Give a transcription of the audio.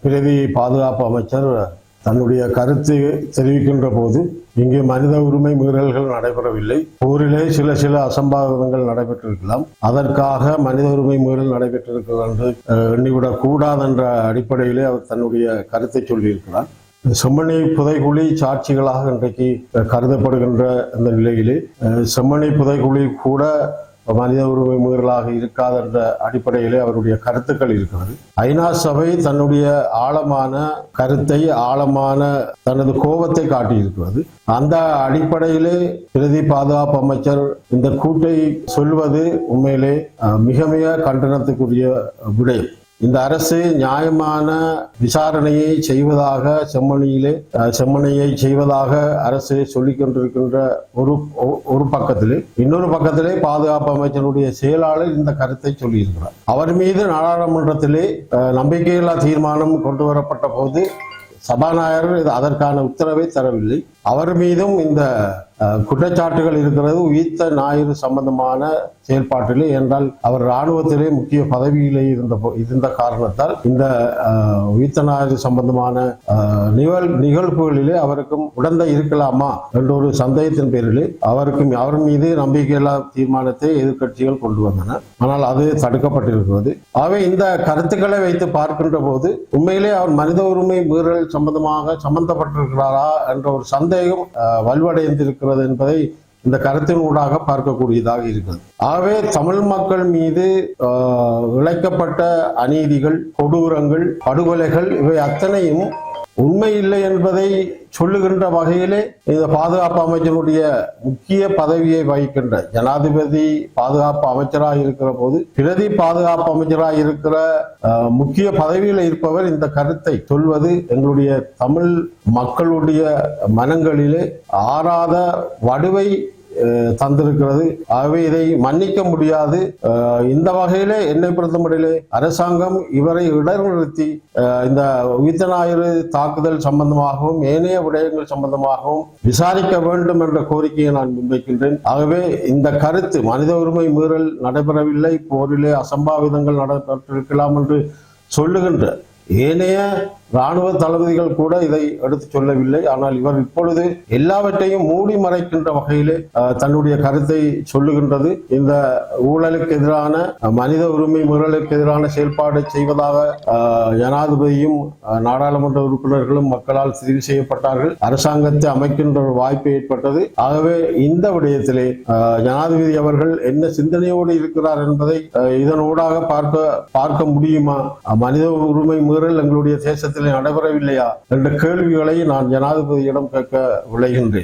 பிரதி பாதுகாப்பு அமைச்சர் தன்னுடைய கருத்து தெரிவிக்கின்ற போது இங்கு மனித உரிமை மீறல்கள் நடைபெறவில்லை. ஊரிலே சில சில அசம்பாவிதங்கள் நடைபெற்றிருக்கலாம். அதற்காக மனித உரிமை மீறல் நடைபெற்றிருக்கிறது என்று அஹ், எண்ணிவிடக் கூடாது என்ற அடிப்படையிலே அவர் தன்னுடைய கருத்தை சொல்லியிருக்கிறார். செம்மணி புதைகுழி சாட்சிகளாக இன்றைக்கு கருதப்படுகின்ற அந்த நிலையிலே அஹ், செம்மணி புதைகுழி கூட மனித உரிமை மீறலாக இருக்காத என்ற அடிப்படையிலே அவருடைய கருத்துக்கள் இருக்கிறது. ஐநா சபை தன்னுடைய ஆழமான கருத்தை ஆழமான தனது கோபத்தை காட்டியிருக்கிறது. அந்த அடிப்படையிலே பிரதி பாதுகாப்பு அமைச்சர் இந்த கூட்டை சொல்வது உண்மையிலே மிக மிக கண்டனத்துக்குரிய விடயம் இந்த அரசு நியாயமான விசாரணையை செய்வதாக செம்மணியிலே செம்மணியை செய்வதாக அரசு சொல்லிக் கொண்டிருக்கின்ற ஒரு ஒரு பக்கத்திலே இன்னொரு பக்கத்திலே பாதுகாப்பு அமைச்சருடைய செயலாளர் இந்த கருத்தை சொல்லியிருக்கிறார். அவர் மீது நாடாளுமன்றத்திலே நம்பிக்கையில்லா தீர்மானம் கொண்டு வரப்பட்ட போது சபாநாயகர் இது அதற்கான உத்தரவை தரவில்லை. அவர் மீதும் இந்த குற்றச்சாட்டுகள் இருக்கிறது உயிர்த்த ஞாயிறு சம்பந்தமான செயல்பாட்டிலே என்றால் அவர் இராணுவத்திலே முக்கிய பதவியிலே இருந்த இருந்த காரணத்தால் இந்த உயிர்த்த ஞாயிறு சம்பந்தமான நிகழ் நிகழ்வுகளிலே அவருக்கும் உடந்தை இருக்கலாமா என்ற ஒரு சந்தேகத்தின் பேரிலே அவருக்கும் அவர் மீது நம்பிக்கையில்லா தீர்மானத்தை எதிர்க்கட்சிகள் கொண்டு வந்தன. ஆனால் அது தடுக்கப்பட்டிருக்கிறது. ஆகவே இந்த கருத்துக்களை வைத்து பார்க்கின்ற போது உண்மையிலே அவர் மனித உரிமை மீறல் சம்பந்தமாக சம்பந்தப்பட்டிருக்கிறாரா என்ற ஒரு சந்தேகம் சந்தேகம் வலுவடைந்திருக்கிறது என்பதை இந்த கருத்தின் ஊடாக பார்க்கக்கூடியதாக இருக்கிறது ஆகவே தமிழ் மக்கள் மீது இழைக்கப்பட்ட அநீதிகள் கொடூரங்கள் படுகொலைகள் இவை அத்தனையும் உண்மை இல்லை என்பதை சொல்லுகின்ற வகையிலே இந்த பாதுகாப்பு அமைச்சருடைய முக்கிய பதவியை வகிக்கின்ற ஜனாதிபதி பாதுகாப்பு அமைச்சராக இருக்கிற போது பிரதி பாதுகாப்பு அமைச்சராக இருக்கிற முக்கிய பதவியில் இருப்பவர் இந்த கருத்தை சொல்வது எங்களுடைய தமிழ் மக்களுடைய மனங்களிலே ஆறாத வடுவை தந்திருக்கிறது. ஆகவே இதை மன்னிக்க முடியாது. இந்த வகையிலே என்னை பொறுத்தமட்டிலே அரசாங்கம் இவரை இடர்நிறுத்தி இந்த உயிர்த்த ஞாயிறு தாக்குதல் சம்பந்தமாகவும் ஏனைய விடயங்கள் சம்பந்தமாகவும் விசாரிக்க வேண்டும் என்ற கோரிக்கையை நான் முன்வைக்கின்றேன். ஆகவே இந்த கருத்து மனித உரிமை மீறல் நடைபெறவில்லை. போரிலே அசம்பாவிதங்கள் நடைபெற்றிருக்கலாம் என்று சொல்லுகின்ற ஏனைய ராணுவ தளபதிகள் கூட இதை எடுத்து சொல்லவில்லை. ஆனால் இவர் இப்பொழுது எல்லாவற்றையும் மூடி மறைக்கின்ற வகையிலே தன்னுடைய கருத்தை சொல்லுகின்றது. இந்த ஊழலுக்கு எதிரான மனித உரிமை மீறலுக்கு எதிரான செயல்பாடு செய்வதாக ஜனாதிபதியும் நாடாளுமன்ற உறுப்பினர்களும் மக்களால் தெரிவு செய்யப்பட்டார்கள். அரசாங்கத்தை அமைக்கின்ற ஒரு வாய்ப்பு ஏற்பட்டது. ஆகவே இந்த விடயத்திலே ஜனாதிபதி அவர்கள் என்ன சிந்தனையோடு இருக்கிறார் என்பதை இதனூடாக பார்க்க பார்க்க முடியுமா? மனித உரிமை மீறல் எங்களுடைய தேசத்தில் நடைபெறவில்லையா? என்ற கேள்விகளை நான் ஜனாதிபதியிடம் கேட்க விளைகின்றேன்